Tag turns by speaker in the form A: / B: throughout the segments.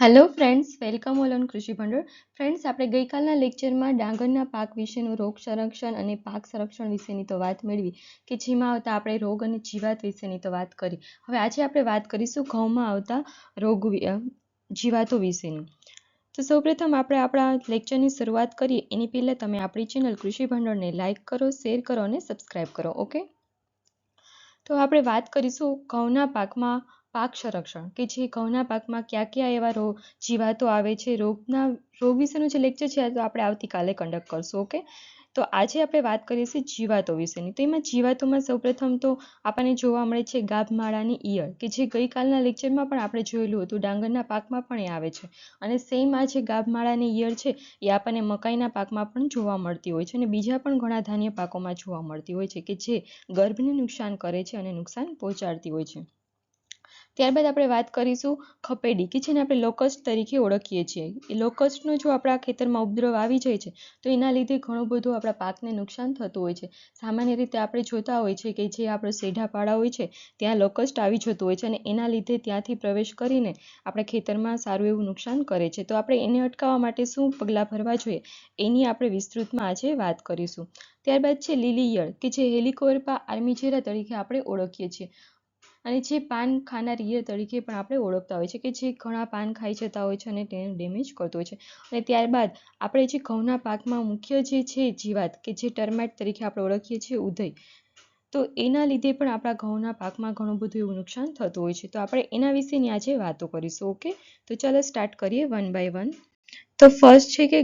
A: Hello friends welcome all on Krishi Bhandol friends આપણે ગઈકાલના લેક્ચરમાં ડાંગરના પાક વિશેનું રોગ સંરક્ષણ અને પાક સંરક્ષણ વિશેની તો વાત મેળવી કે જેમાં આવતા આપણે રોગ અને જીવાત વિશેની તો વાત કરી. હવે આજે આપણે વાત કરીશું ઘઉંમાં આવતા રોગ જીવાતો વિશેની. તો સૌપ્રથમ આપણે આપણા લેક્ચરની શરૂઆત કરીએ. એની પહેલાં તમે આપણી ચેનલ કૃષિ ભંડોળને લાઇક કરો શેર કરો અને સબસ્ક્રાઇબ કરો ઓકે તો આપણે વાત કરીશું ઘઉંના પાકમાં પાક સંરક્ષણ કે જે ઘઉંના પાકમાં કયા કયા એવા રોગ જીવાતો આવે છે, રોગના, રોગ વિશેનું જે લેક્ચર છે તો આપણે આવતીકાલે કન્ડક્ટ કરશું ઓકે તો આજે આપણે વાત કરીએ છીએ જીવાતો વિશેની. તો એમાં જીવાતોમાં સૌપ્રથમ તો આપણને જોવા મળે છે ગાભમાળાની ઈયળ, કે જે ગઈકાલના લેક્ચરમાં પણ આપણે જોયેલું હતું, ડાંગરના પાકમાં પણ એ આવે છે. અને સેમ આ જે ગાભમાળાની ઈયળ છે, એ આપણને મકાઈના પાકમાં પણ જોવા મળતી હોય છે અને બીજા પણ ઘણા ધાન્ય પાકોમાં જોવા મળતી હોય છે, કે જે ગર્ભને નુકસાન કરે છે અને નુકસાન પહોંચાડતી હોય છે. ત્યારબાદ આપણે વાત કરીશું ખપેડી, કે જેને આપણે લોકસ્ટ તરીકે ઓળખીએ છીએ. એ લોકસ્ટનો જો આપણા ખેતરમાં ઉપદ્રવ આવી જાય છે, તો એના લીધે ઘણું બધું આપણા પાકને નુકસાન થતું હોય છે. સામાન્ય રીતે આપણે જોતા હોય છે કે જે આપણો સેઢા પાડા હોય છે, ત્યાં લોકસ્ટ આવી જતું હોય છે અને એના લીધે ત્યાંથી પ્રવેશ કરીને આપણા ખેતરમાં સારું એવું નુકસાન કરે છે. તો આપણે એને અટકાવવા માટે શું પગલાં ભરવા જોઈએ, એની આપણે વિસ્તૃતમાં આજે વાત કરીશું. ત્યારબાદ છે લીલી ઈયળ કે જે હેલિકોર્પા આર્મીજેરા તરીકે આપણે ઓળખીએ છીએ. અને જે પાન ખાનાર ઈયળ તરીકે પણ આપણે ઓળખતા હોય છે કે જે ઘણા પાન ખાઈ જતા હોય છે અને તેને ડેમેજ કરતો હોય છે. અને ત્યારબાદ આપણે જે ઘઉંના પાકમાં મુખ્ય જે છે જીવાત કે જે ટર્માઇટ તરીકે આપણે ઓળખીએ છીએ ઉધઈ તો એના લીધે પણ આપણા ઘઉંના પાકમાં ઘણું બધું એવું નુકસાન થતું હોય છે. તો આપણે એના વિશેની આજે વાતો કરીશું, ઓકે? તો ચાલો સ્ટાર્ટ કરીએ વન બાય વન તો ફર્સ્ટ છે કે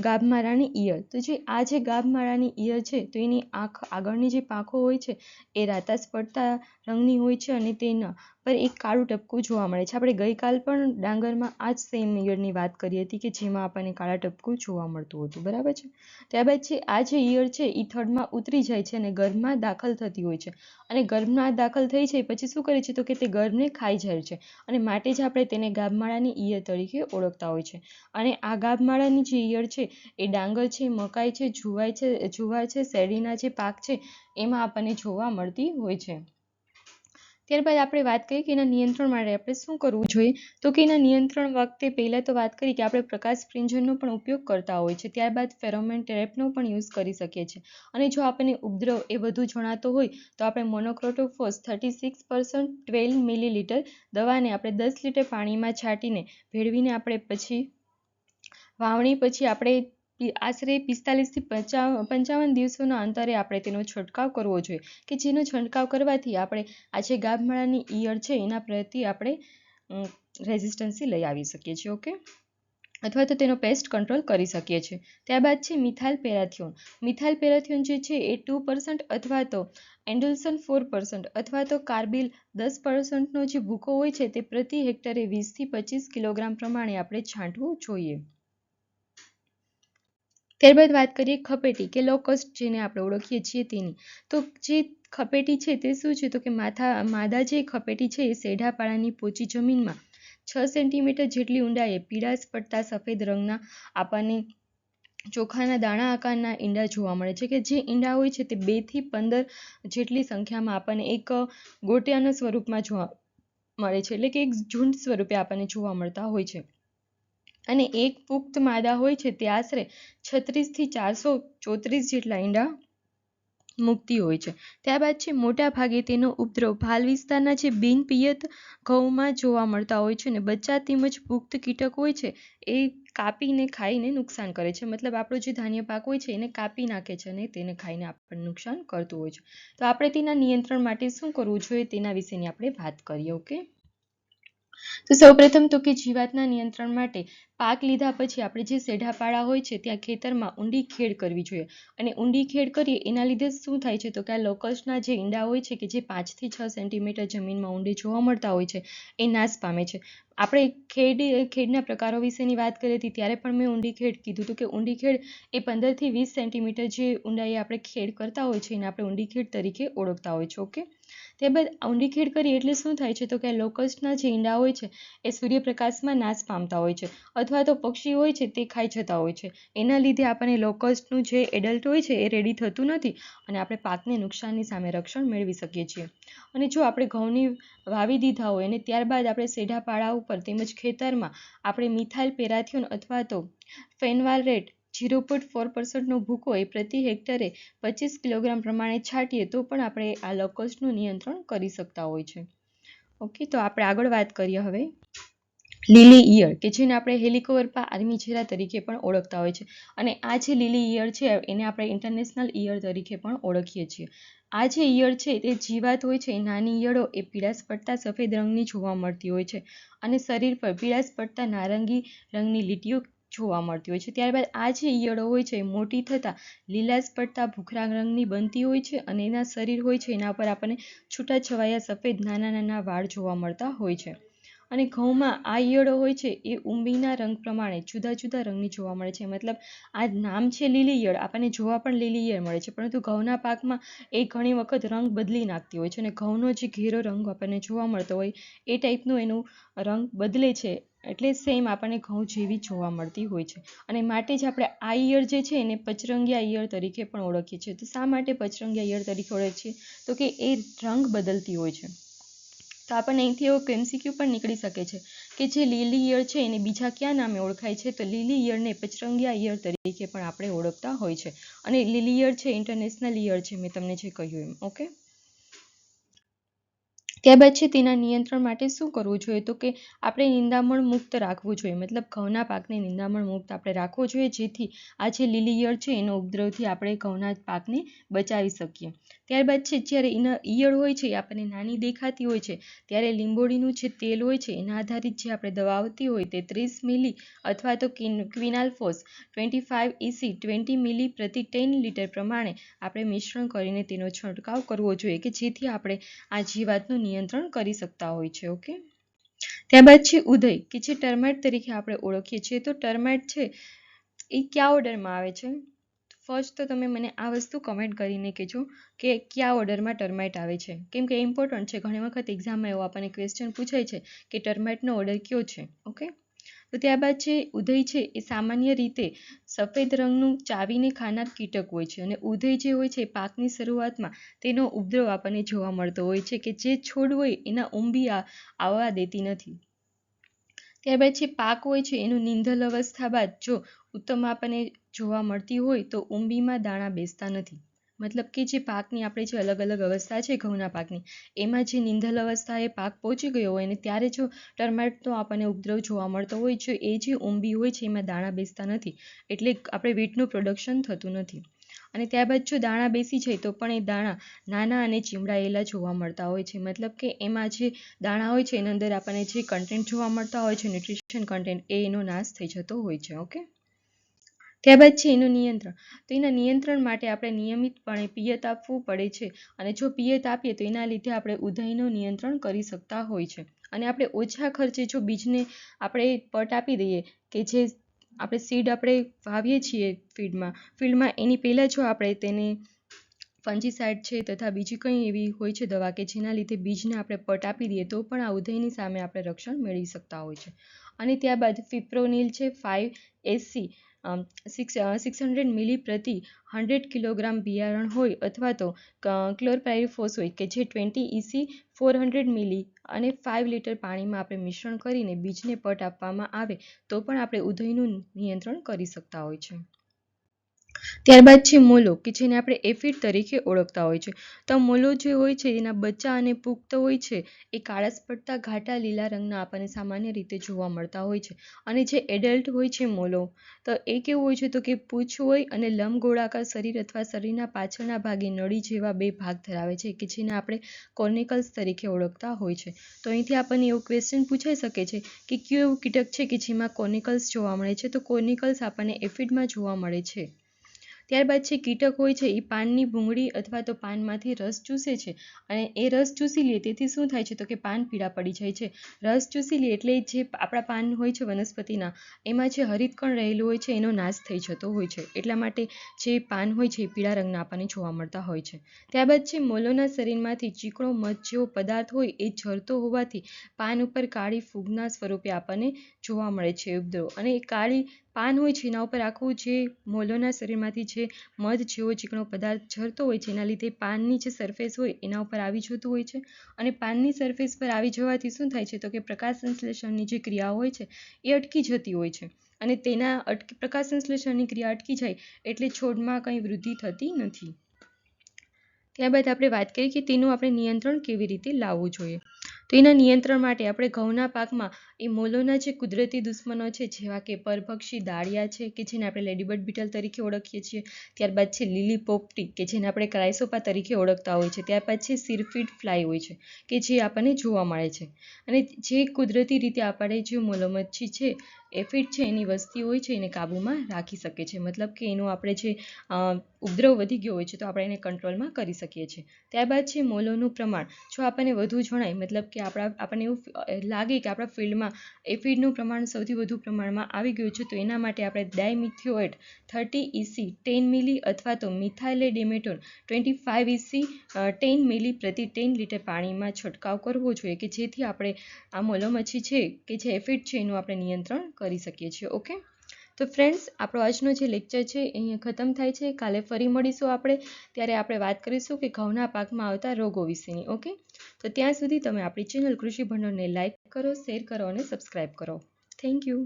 A: ગાભમારાની ઈયર તો જે આ જે ગાભમારાની ઈયર છે, તો એની આંખ આગળની જે પાંખો હોય છે, એ રાતાસ પડતા રંગની હોય છે અને તેના પર એક કાળું ટપકું જોવા મળે છે. આપણે ગઈકાલ પણ ડાંગરમાં આ જ સેમ ઈયળની વાત કરી હતી કે જેમાં આપણને કાળા ટપકું જોવા મળતું હતું. બરાબર છે? ત્યારબાદ છે, આ જે ઈયળ છે એ થડમાં ઉતરી જાય છે અને ગર્ભમાં દાખલ થતી હોય છે. અને ગર્ભમાં દાખલ થઈ જાય પછી શું કરે છે તો કે તે ગર્ભને ખાઈ જાય છે. અને માટે જ આપણે તેને ગાભમાળાની ઈયળ તરીકે ઓળખતા હોય છે. અને આ ગાભમાળાની જે ઈયળ છે, એ ડાંગર છે, મકાઈ છે જુવાઈ છે, જુવાર છે, શેરડીના જે પાક છે, એમાં આપણને જોવા મળતી હોય છે. ત્યારબાદ આપણે વાત કરીએ કે એના નિયંત્રણ માટે આપણે શું કરવું જોઈએ? તો કે એના નિયંત્રણ વખતે પહેલાં તો વાત કરી કે આપણે પ્રકાશ સ્પ્રિંજરનો પણ ઉપયોગ કરતા હોય છે. ત્યારબાદ ફેરોમેન ટ્રેપનો પણ યુઝ કરી શકીએ છીએ. અને જો આપણને ઉપદ્રવ એ વધુ જણાતો હોય, તો આપણે monocrotophos thirty six percent twelve millilitre દવાને આપણે દસ લીટર પાણીમાં છાંટીને ભેળવીને આપણે પછી વાવણી પછી આપણે આશરે પિસ્તાલીસથી પંચાવન દિવસોના અંતરે આપણે તેનો છંટકાવ કરવો જોઈએ કે જેનો છંટકાવ કરવાથી આપણે આ જે ગાભમાળાની ઈયળ છે એના પ્રત્યે આપણે રેઝિસ્ટન્સી લઈ આવી શકીએ છીએ, ઓકે? અથવા તો તેનો પેસ્ટ કંટ્રોલ કરી શકીએ છીએ. ત્યારબાદ છે મિથાઇલ પેરાથિયોન મિથાઇલ પેરાથિયોન જે છે એ ટુ પર્સન્ટ અથવા તો એન્ડોલ્સન ફોર પર્સન્ટ અથવા તો કાર્બિલ દસ પર્સન્ટનો જે ભૂકો હોય છે તે પ્રતિ હેક્ટરે વીસથી પચીસ કિલોગ્રામ પ્રમાણે આપણે છાંટવું જોઈએ. ત્યારબાદ વાત કરીએ ખપેટી કે લોકોસ્ટ જેને આપણે ઓળખીએ છીએ તેની. તો જે ખપેટી છે તે શું છે? તો કે માથા, માદા જે ખપેટી છે એ સેઢાપાળાની પોચી જમીનમાં છ સેન્ટીમીટર જેટલી ઊંડાઈએ પીળાશ પડતા સફેદ રંગના આપણને ચોખાના દાણા આકારના ઈંડા જોવા મળે છે કે જે ઈંડા હોય છે તે બેથી પંદર જેટલી સંખ્યામાં આપણને એક ગોટિયાના સ્વરૂપમાં જોવા મળે છે. એટલે કે એક ઝુંડ સ્વરૂપે આપણને જોવા મળતા હોય છે. અને એક પુખ્ત માદા હોય છે તે આશરે છત્રીસથી ચારસો ચોત્રીસ જેટલા ઈંડા મૂકતી હોય છે. ત્યારબાદ છે મોટા ભાગે તેનો ઉપદ્રવ ભાલ વિસ્તારના જે બિનપિયત ઘઉંમાં જોવા મળતા હોય છે અને બચ્ચા તેમજ પુખ્ત કીટક હોય છે એ કાપીને ખાઈને નુકસાન કરે છે. મતલબ આપણો જે ધાન્ય પાક હોય છે એને કાપી નાખે છે અને તેને ખાઈને આપણને નુકસાન કરતું હોય છે. તો આપણે તેના નિયંત્રણ માટે શું કરવું જોઈએ તેના વિશેની આપણે વાત કરીએ, ઓકે? તો સૌપ્રથમ તો કે જીવાતના નિયંત્રણ માટે પાક લીધા પછી આપણે જે સેઢાપાળા હોય છે ત્યાં ખેતરમાં ઊંડી ખેડ કરવી જોઈએ. અને ઊંડી ખેડ કરીએ એના લીધે શું થાય છે તો કે આ લોકસના જે ઈંડા હોય છે કે જે પાંચથી છ સેન્ટીમીટર જમીનમાં ઊંડે જોવા મળતા હોય છે એ નાશ પામે છે. આપણે ખેડ, ખેડના પ્રકારો વિશેની વાત કરી હતી ત્યારે પણ મેં ઊંડી ખેડ કીધું હતું કે ઊંડી ખેડ એ પંદરથી વીસ સેન્ટીમીટર જે ઊંડાઈએ આપણે ખેડ કરતા હોય છે એને આપણે ઊંડી ખેડ તરીકે ઓળખતા હોય છે, ઓકે? ત્યારબાદ ઊંડી ખેડ કરીએ એટલે શું થાય છે તો કે લોકસ્ટના જે ઈંડા હોય છે એ સૂર્યપ્રકાશમાં નાશ પામતા હોય છે અથવા તો પક્ષી હોય છે તે ખાઈ જતા હોય છે. એના લીધે આપણને લોકસ્ટનું જે એડલ્ટ હોય છે એ રેડી થતું નથી અને આપણે પાકને નુકસાનની સામે રક્ષણ મેળવી શકીએ છીએ. અને જો આપણે ઘઉંની વાવી દીધા હોય અને ત્યારબાદ આપણે સેઢા પાળાઓ ઉપર તેમજ ખેતરમાં આપણે મિથાઇલ પેરાથિયોન અથવા તો ફેનવાલરેટ ઝીરો પોઈન્ટ ફોર પર્સન્ટનો ભૂકો એ પ્રતિ હેક્ટરે પચીસ કિલોગ્રામ પ્રમાણે છાંટીએ તો પણ આપણે આ લકોસ્ટનું નિયંત્રણ કરી શકતા હોય છે. ઓકે તો આપણે આગળ વાત કરીએ હવે. લીલી ઈયળ કે જેને આપણે હેલિકોવર્પા આર્મીચેરા તરીકે પણ ઓળખતા હોય છે. અને આ જે લીલી ઈયળ છે, એને આપણે ઇન્ટરનેશનલ ઈયળ તરીકે પણ ઓળખીએ છીએ. આ જે ઈયળ છે તે જીવાત હોય છે નાની ઈયળો એ પીળાશ પડતા સફેદ રંગની જોવા મળતી હોય છે અને શરીર પર પીળાશ પડતા નારંગી રંગની લીટીઓ જોવા મળતી હોય છે. ત્યારબાદ આ જે ઈયળો હોય છે મોટી થતાં લીલાશ પડતા ભૂખરા રંગની બનતી હોય છે અને એના શરીર હોય છે, એના પર આપણને છૂટાછવાયા સફેદ નાના નાના વાળ જોવા મળતા હોય છે. અને ઘઉંમાં આ ઈયળો હોય છે એ ઉંબીના રંગ પ્રમાણે જુદા જુદા રંગની જોવા મળે છે. મતલબ આ નામ છે લીલી ઈયળ, આપણને જોવા પણ લીલી ઈયળ મળે છે. પરંતુ ઘઉંના પાકમાં એ ઘણી વખત રંગ બદલી નાખતી હોય છે અને ઘઉંનો જે ઘેરો રંગ આપણને જોવા મળતો હોય એ ટાઈપનું એનું રંગ બદલે છે. એટલે સેમ આપણને ઘઉં જેવી જોવા મળતી હોય છે. અને માટે જ આપણે આ ઈયળ જે છે એને પચરંગિયા ઈયળ તરીકે પણ ઓળખીએ છીએ. તો શા માટે પચરંગિયા ઈયળ તરીકે ઓળખીએ તો કે એ રંગ બદલતી હોય છે. તો આપણને અહીંથી એવો એમસીક્યુ પણ નીકળી શકે છે કે જે લીલી ઈયળ છે એને બીજા ક્યાં નામે ઓળખાય છે? તો લીલી ઈયળને પચરંગિયા ઈયળ તરીકે પણ આપણે ઓળખતા હોય છે. અને લીલી ઈયળ છે, ઇન્ટરનેશનલ ઈયળ છે, મેં તમને જે કહ્યું એમ, ઓકે? ત્યારબાદ છે તેના નિયંત્રણ માટે શું કરવું જોઈએ? તો કે આપણે નિંદામણ મુક્ત રાખવું જોઈએ. મતલબ ઘઉંના પાકને નિંદામણ મુક્ત આપણે રાખવો જોઈએ, જેથી આ જે લીલી ઈયળ છે એનો ઉપદ્રવથી આપણે ઘઉંના પાકને બચાવી શકીએ. ત્યારબાદ છે જ્યારે એના ઈયળ હોય છે એ આપણને નાની દેખાતી હોય છે, ત્યારે લીંબોળીનું જે તેલ હોય છે એના આધારિત જે આપણે દવા આવતી હોય તે ત્રીસ મિલી અથવા તો quinalphos twenty five EC twenty milli પ્રતિ ટેન લીટર પ્રમાણે આપણે મિશ્રણ કરીને તેનો છંટકાવ કરવો જોઈએ કે જેથી આપણે આ જીવાતનું કરી શકતા હોય છે, ઓકે? ત્યારબાદ છે ઉદય, કે જે ટર્માઇટ તરીકે આપણે ઓળખીએ છીએ. તો ટર્માઇટ છે, એ કયા ઓર્ડરમાં આવે છે? ફર્સ્ટ તો તમે મને આ વસ્તુ કમેન્ટ કરીને કહેજો કે કયા ઓર્ડરમાં ટર્માઇટ આવે છે. કેમ કે ઇમ્પોર્ટન્ટ છે, ઘણી વખત એક્ઝામમાં એવો આપણને ક્વેશ્ચન પૂછાય છે કે ટર્માઇટનો ઓર્ડર કયો છે, ઓકે? તો ત્યારબાદ છે ઉધઈ છે એ સામાન્ય રીતે સફેદ રંગનું ચાવીને ખાનાર કીટક હોય છે અને ઉદય જે હોય છે પાકની શરૂઆતમાં તેનો ઉપદ્રવ આપણને જોવા મળતો હોય છે કે જે છોડ હોય એના ઊંબી આવવા દેતી નથી. ત્યારબાદ છે પાક હોય છે એનું નિંધલ અવસ્થા બાદ જો ઉત્તમ આપણને જોવા મળતી હોય તો ઊંબીમાં દાણા બેસતા નથી. મતલબ કે જે પાકની આપણે જે અલગ અલગ અવસ્થા છે ઘઉંના પાકની, એમાં જે નીંદલ એ પાક પહોંચી ગયો હોય અને ત્યારે જો ટર્માઇટનો આપણને ઉપદ્રવ જોવા મળતો હોય છે, એ જે ઊંબી હોય છે એમાં દાણા બેસતા નથી, એટલે આપણે વીટનું પ્રોડક્શન થતું નથી. અને ત્યારબાદ જો દાણા બેસી જાય તો પણ એ દાણા નાના અને ચીમડાયેલા જોવા મળતા હોય છે, મતલબ કે એમાં જે દાણા હોય છે એની અંદર આપણને જે કન્ટેન્ટ જોવા મળતા હોય છે ન્યુટ્રિશન કન્ટેન્ટ એ એનો નાશ થઈ જતો હોય છે ઓકે ત્યારબાદ છે એનું નિયંત્રણ. તો એના નિયંત્રણ માટે આપણે નિયમિતપણે પિયત આપવું પડે છે અને જો પિયત આપીએ તો એના લીધે આપણે ઉધઈનું નિયંત્રણ કરી શકતા હોય છે. અને આપણે ઓછા ખર્ચે જો બીજને આપણે પટ આપી દઈએ કે જે આપણે સીડ આપણે વાવીએ છીએ ફીડમાં ફિલ્ડમાં એની પહેલાં જો આપણે તેને ફંજીસાઇડ છે તથા બીજી કંઈ એવી હોય છે દવા કે જેના લીધે બીજને આપણે પટ આપી દઈએ તો પણ આ ઉધઈની સામે આપણે રક્ષણ મેળવી શકતા હોય છે. અને ત્યારબાદ ફિપ્રોનિલ છે five SC six six hundred milli પ્રતિ હંડ્રેડ કિલોગ્રામ બિયારણ હોય અથવા તો ક્લોરપાયરીફોસ હોય કે જે twenty EC four hundred milli અને ફાઇવ લીટર પાણીમાં આપણે મિશ્રણ કરીને બીજને પટ આપવામાં આવે તો પણ આપણે ઉધઈનું નિયંત્રણ કરી શકતા હોય છે. ત્યારબાદ છે મોલો, કે જેને આપણે એફિડ તરીકે ઓળખતા હોય છે. તો મોલો જે હોય છે, એના બચ્ચા અને પુખ્ત હોય છે, એ કાળાશ પડતા ઘાટા લીલા રંગના આપણને સામાન્ય રીતે જોવા મળતા હોય છે. અને જે એડલ્ટ હોય છે મોલો, તો એ કેવું હોય છે, તો કે પૂછ હોય અને લંબગોળાકાર શરીર અથવા શરીરના પાછળના ભાગે નળી જેવા બે ભાગ ધરાવે છે, કે જેને આપણે કોર્નિકલ્સ તરીકે ઓળખતા હોય છે. તો અહીંથી આપણને એવું ક્વેશ્ચન પૂછાઈ શકે છે, કે કયું એવું કીટક છે, કે જેમાં કોર્નિકલ્સ જોવા મળે છે? તો કોર્નિકલ્સ આપણને એફિડમાં જોવા મળે છે. ત્યારબાદ છે કીટક હોય છે, એ પાનની ભૂંગળી અથવા તો પાનમાંથી રસ ચૂસે છે અને એ રસ ચૂસી લે, તેથી શું થાય છે તો કે પાન પીળા પડી જાય છે. રસ ચૂસી લે એટલે જે આપણા પાન હોય છે વનસ્પતિના, એમાં જે હરિતકણ રહેલું હોય છે, એનો નાશ થઈ જતો હોય છે. એટલા માટે જે પાન હોય છે, એ પીળા રંગના આપણને જોવા મળતા હોય છે. ત્યારબાદ છે મોલોના શરીરમાંથી ચીકણો, મધ જેવો પદાર્થ હોય, એ ઝરતો હોવાથી પાન ઉપર કાળી ફૂગના સ્વરૂપે આપણને જોવા મળે છે ઉપદ્રવ. અને એ કાળી પાન હોય છે, એના ઉપર આખું જે મોલોના શરીરમાંથી જે મધ, જેવો ચીકણો પદાર્થ ઝરતો હોય છે, એના લીધે પાનની જે સરફેસ હોય, એના ઉપર આવી જતું હોય છે. અને પાનની સરફેસ પર આવી જવાથી શું થાય છે તો કે પ્રકાશ સંશ્લેષણની જે ક્રિયાઓ હોય છે, એ અટકી જતી હોય છે. અને તેના અટકી, પ્રકાશ સંશ્લેષણની ક્રિયા અટકી જાય એટલે છોડમાં કંઈ વૃદ્ધિ થતી નથી. ત્યારબાદ આપણે વાત કરીએ કે તેનું આપણે નિયંત્રણ કેવી રીતે લાવવું જોઈએ. તો એના નિયંત્રણ માટે આપણે ઘઉંના પાકમાં એ મોલોના જે કુદરતી દુશ્મનો છે, જેવા કે પરભક્ષી દાળિયા છે, કે જેને આપણે લેડીબર્ડ બીટલ તરીકે ઓળખીએ છીએ, ત્યારબાદ છે લીલી પોપટી, કે જેને આપણે ક્રાઇસોપા તરીકે ઓળખતા હોય છે, ત્યારબાદ છે સિરફીડ ફ્લાય હોય છે, કે જે આપણને જોવા મળે છે. અને જે કુદરતી રીતે આપણે જે મોલોમચ્છી છે, એફિડ છે, એની વસ્તી હોય છે, એને કાબૂમાં રાખી શકે છે. મતલબ કે એનું આપણે જે ઉપદ્રવ વધી ગયો હોય છે, તો આપણે એને કંટ્રોલમાં કરી શકીએ છીએ. ત્યારબાદ છે મોલોનું પ્રમાણ. જો આપણને વધુ જણાય, મતલબ કે આપણા, આપણને એવું લાગે કે આપણા ફિલ્ડમાં એફિડનું પ્રમાણ સૌથી વધુ પ્રમાણમાં આવી ગયું છે, તો એના માટે આપણે dimethoate thirty EC ten milli અથવા તો મિથાઇલે methyl demeton twenty five EC ten milli પ્રતિ ટેન લીટર પાણીમાં છંટકાવ કરવો જોઈએ કે જેથી આપણે આ મોલમછી છે કે જે એફિડ છે એનું આપણે નિયંત્રણ કરી શકીએ છીએ, ઓકે? તો ફ્રેન્ડ્સ આપણો આજનો જે લેક્ચર છે અહીંયા ખતમ થાય છે. કાલે ફરી મળીશું આપણે. ત્યારે આપણે વાત કરીશું કે ઘઉંના પાકમાં આવતા રોગો વિશેની, ઓકે? તો ત્યાં સુધી તમે આપણી ચેનલ કૃષિ ભંડોળને લાઇક કરો શેર કરો અને સબસ્ક્રાઈબ કરો. Thank you